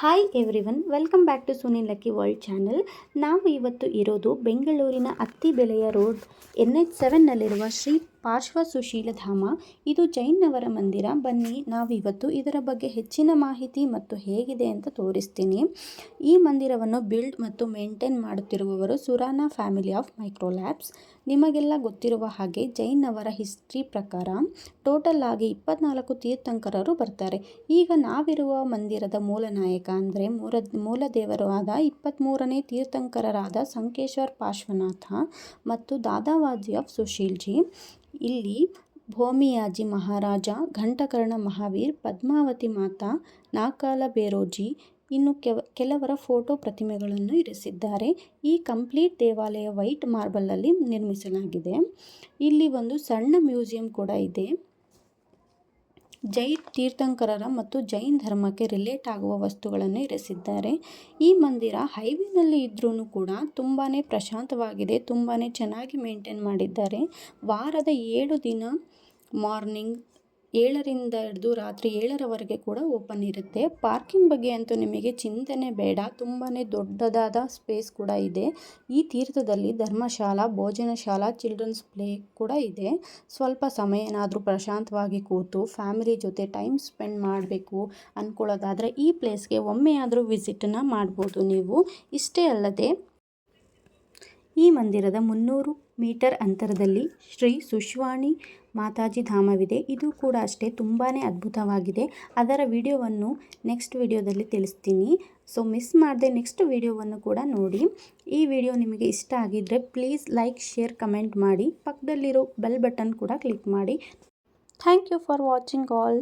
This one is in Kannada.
Hi everyone welcome back to Sunil lucky world channel ನಾವು ಇವತ್ತು ಇರೋದು ಬೆಂಗಳೂರಿನ ಅತ್ತಿಬೆಲೆಯ ರೋಡ್ ಎನ್ ಎಚ್ ಸೆವೆನ್ನಲ್ಲಿರುವ ಶ್ರೀ ಪಾರ್ಶ್ವ ಸುಶೀಲಧಾಮ ಇದು ಜೈನವರ ಮಂದಿರ. ಬನ್ನಿ, ನಾವಿವತ್ತು ಇದರ ಬಗ್ಗೆ ಹೆಚ್ಚಿನ ಮಾಹಿತಿ ಮತ್ತು ಹೇಗಿದೆ ಅಂತ ತೋರಿಸ್ತೀನಿ. ಈ ಮಂದಿರವನ್ನು ಬಿಲ್ಡ್ ಮತ್ತು ಮೇಂಟೈನ್ ಮಾಡುತ್ತಿರುವವರು ಸುರಾನಾ ಫ್ಯಾಮಿಲಿ ಆಫ್ ಮೈಕ್ರೋಲ್ಯಾಬ್ಸ್. ನಿಮಗೆಲ್ಲ ಗೊತ್ತಿರುವ ಹಾಗೆ ಜೈನವರ ಹಿಸ್ಟ್ರಿ ಪ್ರಕಾರ ಟೋಟಲ್ ಆಗಿ ಇಪ್ಪತ್ನಾಲ್ಕು ತೀರ್ಥಂಕರರು ಬರ್ತಾರೆ. ಈಗ ನಾವಿರುವ ಮಂದಿರದ ಮೂಲ ನಾಯಕ ಅಂದರೆ ಮೂಲ ಮೂಲ ದೇವರು ಆದ ಇಪ್ಪತ್ತ್ಮೂರನೇ ತೀರ್ಥಂಕರರಾದ ಸಂಕೇಶ್ವರ್ ಪಾರ್ಶ್ವನಾಥ ಮತ್ತು ದಾದಾವಾಜಿ ಆಫ್ ಸುಶೀಲ್ಜಿ. ಇಲ್ಲಿ ಭೋಮಿಯಾಜಿ ಮಹಾರಾಜ, ಘಂಟಕರ್ಣ ಮಹಾವೀರ್, ಪದ್ಮಾವತಿ ಮಾತಾ, ನಾಕಾಲ ಬೇರೋಜಿ ಇನ್ನು ಕೆವ, ಕೆಲವರ ಫೋಟೋ ಪ್ರತಿಮೆಗಳನ್ನು ಇರಿಸಿದ್ದಾರೆ. ಈ ಕಂಪ್ಲೀಟ್ ದೇವಾಲಯ ವೈಟ್ ಮಾರ್ಬಲಲ್ಲಿ ನಿರ್ಮಿಸಲಾಗಿದೆ. ಇಲ್ಲಿ ಒಂದು ಸಣ್ಣ ಮ್ಯೂಸಿಯಂ ಕೂಡ ಇದೆ. ಜೈನ್ ತೀರ್ಥಂಕರರ ಮತ್ತು ಜೈನ್ ಧರ್ಮಕ್ಕೆ ರಿಲೇಟ್ ಆಗುವ ವಸ್ತುಗಳನ್ನು ಇರಿಸಿದ್ದಾರೆ. ಈ ಮಂದಿರ ಹೈವೇನಲ್ಲಿ ಇದ್ರೂ ಕೂಡ ತುಂಬಾ ಪ್ರಶಾಂತವಾಗಿದೆ ತುಂಬಾ ಚೆನ್ನಾಗಿ ಮೇಂಟೈನ್ ಮಾಡಿದ್ದಾರೆ. ವಾರದ ಏಳು ದಿನ ಮಾರ್ನಿಂಗ್ ಏಳರಿಂದ ಹಿಡಿದು ರಾತ್ರಿ ಏಳರವರೆಗೆ ಕೂಡ ಓಪನ್ ಇರುತ್ತೆ. ಪಾರ್ಕಿಂಗ್ ಬಗ್ಗೆ ಅಂತೂ ನಿಮಗೆ ಚಿಂತನೆ ಬೇಡ. ತುಂಬಾ ದೊಡ್ಡದಾದ ಸ್ಪೇಸ್ ಕೂಡ ಇದೆ. ಈ ತೀರ್ಥದಲ್ಲಿ ಧರ್ಮಶಾಲಾ, ಭೋಜನಶಾಲಾ, ಚಿಲ್ಡ್ರನ್ಸ್ ಪ್ಲೇ ಕೂಡ ಇದೆ. ಸ್ವಲ್ಪ ಸಮಯ ಏನಾದರೂ ಪ್ರಶಾಂತವಾಗಿ ಕೂತು, ಫ್ಯಾಮಿಲಿ ಜೊತೆ ಟೈಮ್ ಸ್ಪೆಂಡ್ ಮಾಡಬೇಕು ಅಂದ್ಕೊಳ್ಳೋದಾದರೆ ಈ ಪ್ಲೇಸ್ಗೆ ಒಮ್ಮೆಯಾದರೂ ವಿಸಿಟನ್ನು ಮಾಡ್ಬೋದು ನೀವು. ಇಷ್ಟೇ ಅಲ್ಲದೆ ಈ ಮಂದಿರದ ಮುನ್ನೂರು ಮೀಟರ್ ಅಂತರದಲ್ಲಿ ಶ್ರೀ ಸುಶ್ವಾಣಿ ಮಾತಾಜಿ ಧಾಮವಿದೆ. ಇದು ಕೂಡ ಅಷ್ಟೇ ತುಂಬಾ ಅದ್ಭುತವಾಗಿದೆ. ಅದರ ವಿಡಿಯೋವನ್ನು ನೆಕ್ಸ್ಟ್ ವಿಡಿಯೋದಲ್ಲಿ ತಿಳಿಸ್ತೀನಿ. ಸೊ ಮಿಸ್ ಮಾಡದೆ ನೆಕ್ಸ್ಟ್ ವಿಡಿಯೋವನ್ನು ಕೂಡ ನೋಡಿ. ಈ ವಿಡಿಯೋ ನಿಮಗೆ ಇಷ್ಟ ಆಗಿದ್ದರೆ ಪ್ಲೀಸ್ ಲೈಕ್ ಶೇರ್ ಕಮೆಂಟ್ ಮಾಡಿ. ಪಕ್ಕದಲ್ಲಿರೋ ಬೆಲ್ ಬಟನ್ ಕೂಡ ಕ್ಲಿಕ್ ಮಾಡಿ. Thank you for watching all